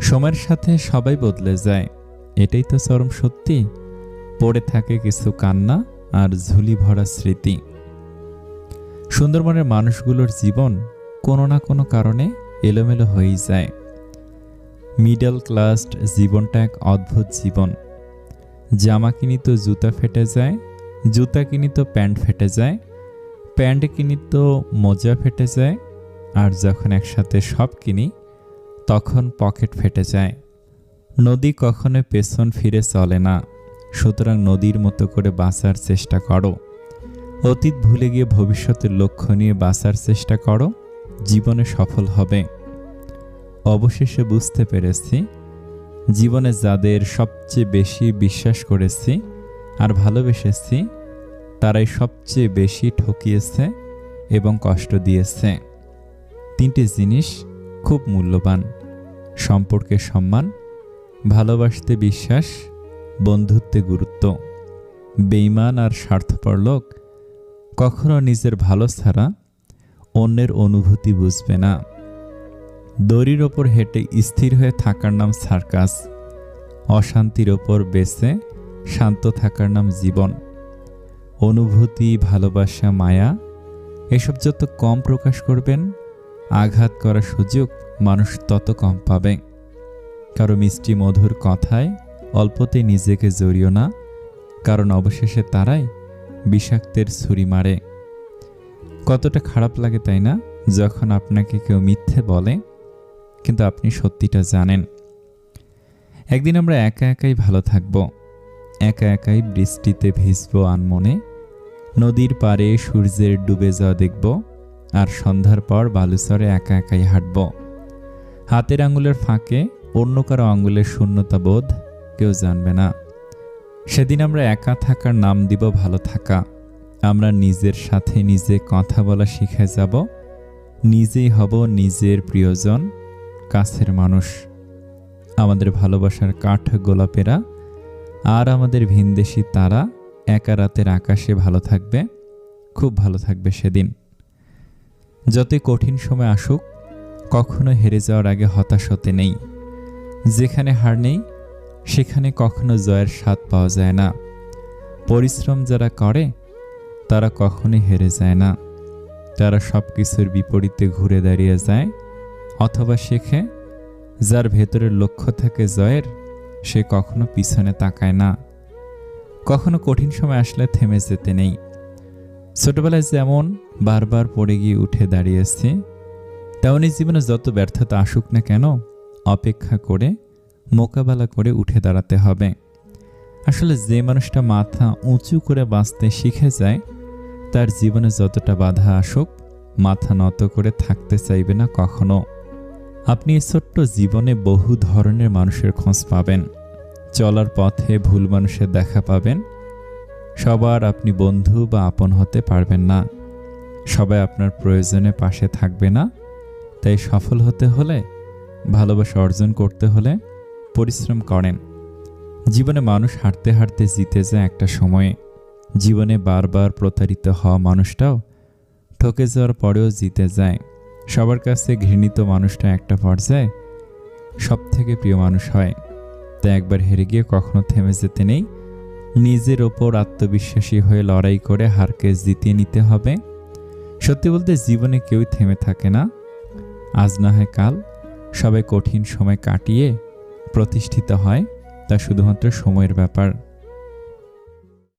সময়ের সাথে সবাই বদলে যায়। এটাই তো চরম সত্যি। পড়ে থাকে কিছু কান্না আর ঝুলি ভরা স্মৃতি। সুন্দরবনের মানুষগুলোর জীবন কোনো না কোনো কারণে এলোমেলো হয়েই যায়। মিডল ক্লাস জীবনটা এক অদ্ভুত জীবন। জামা কিনি তো জুতা ফেটে যায়, জুতা কিনি তো প্যান্ট ফেটে যায়, প্যান্ট কিনি তো মোজা ফেটে যায়, আর যখন একসাথে সব কিনি তখন পকেট ফেটে যায়। নদী কখনো পেছন ফিরে চলে না। সুতরাং নদীর মতো করে বাঁচার চেষ্টা করো। অতীত ভুলে গিয়ে ভবিষ্যতের লক্ষ্য নিয়ে বাঁচার চেষ্টা করো। জীবনে সফল হবে। অবশেষে বুঝতে পেরেছি, জীবনে যাদের সবচেয়ে বেশি বিশ্বাস করেছি আর ভালোবেসেছি, তারাই সবচেয়ে বেশি ঠকিয়েছে এবং কষ্ট দিয়েছে। তিনটি জিনিস খুব মূল্যবান। সম্পর্কে সম্মান, ভালোবাসতে বিশ্বাস, বন্ধুত্বে গুরুত্ব। বেইমান আর স্বার্থপর লোক কখনো নিজের ভালো ছাড়া অন্যের অনুভূতি বুঝবে না। দড়ির ওপর হেঁটে স্থির হয়ে থাকার নাম সার্কাস। অশান্তির ওপর বেছে শান্ত থাকার নাম জীবন। অনুভূতি, ভালোবাসা, মায়া, এসব যত কম প্রকাশ করবেন আঘাত করার সুযোগ মানুষ তত কম পাবে। কারও মিষ্টি মধুর কথায় অল্পতে নিজেকে জড়িও না, কারণ অবশেষে তারাই বিষাক্তের ছুরি মারে। কতটা খারাপ লাগে তাই না? যখন আপনাকে কেউ মিথ্যে বলে, কিন্তু আপনি সত্যিটা জানেন। একদিন আমরা একা একাই ভালো থাকব। একা একাই বৃষ্টিতে ভিজব আনমনে, নদীর পাড়ে সূর্যের ডুবে যাওয়া দেখব। আর সন্ধ্যার পর বালুচরে একা একাই হাঁটব। হাতের আঙুলের ফাঁকে অন্য কারও আঙুলের শূন্যতা বোধ কেউ জানবে না। সেদিন আমরা একা থাকার নাম দিব ভালো থাকা। আমরা নিজের সাথে নিজে কথা বলা শিখে যাব। নিজেই হব নিজের প্রিয়জন, কাছের মানুষ। আমাদের ভালোবাসার কাঠ গোলাপেরা আর আমাদের ভিনদেশি তারা একা রাতের আকাশে ভালো থাকবে, খুব ভালো থাকবে সেদিন। যতই কঠিন সময় আসুক, কখনো হেরে যাওয়ার আগে হতাশ হতে নেই। যেখানে হার নেই, সেখানে কখনো জয়ের স্বাদ পাওয়া যায় না। পরিশ্রম যারা করে, তারা কখনোই হেরে যায় না। তারা সব কিছুর বিপরীতে ঘুরে দাঁড়িয়ে যায়, অথবা শেখে, যার ভেতরের লক্ষ্য থাকে জয়ের, সে কখনো পিছনে তাকায় না। কখনো কঠিন সময় আসলে থেমে যেতে নেই। ছোটবেলায় যেমন বারবার পড়ে গিয়ে উঠে দাঁড়িয়েছি তেমনই জীবনে যত ব্যর্থতা আসুক না কেন, অপেক্ষা করে, মোকাবেলা করে উঠে দাঁড়াতে হবে। আসলে যে মানুষটা মাথা উঁচু করে বাঁচতে শিখে যায়, তার জীবনে যতটা বাধা আসুক, মাথা নত করে থাকতে চাইবে না কখনো। আপনি এই ছোট্ট জীবনে বহু ধরনের মানুষের খোঁজ পাবেন। চলার পথে ভুল মানুষের দেখা পাবেন সবার আপনি বন্ধু বা আপন হতে পারবেন না। সবাই আপনার প্রয়োজনে পাশে থাকবে না। তাই সফল হতে হলে, ভালোবাসা অর্জন করতে হলে পরিশ্রম করেন। জীবনে মানুষ হাঁটতে হাঁটতে জিতে যায় একটা সময়ে। জীবনে বারবার প্রতারিত হওয়া মানুষটাও ঠকে যাওয়ার পরেও জিতে যায়। সবার কাছে ঘৃণিত মানুষটা একটা পর্যায়ে সব থেকে প্রিয় মানুষ হয়। তাই একবার হেরে গিয়ে কখনো থেমে যেতে নেই। নিজের ওপর আত্মবিশ্বাসী হয়ে লড়াই করে হারকে জিতিয়ে নিতে হবে। সত্যি বলতে জীবনে কেউই থেমে থাকে না। আজ না হয় কাল সবাই কঠিন সময় কাটিয়ে প্রতিষ্ঠিত হয়, তা শুধুমাত্র সময়ের ব্যাপার।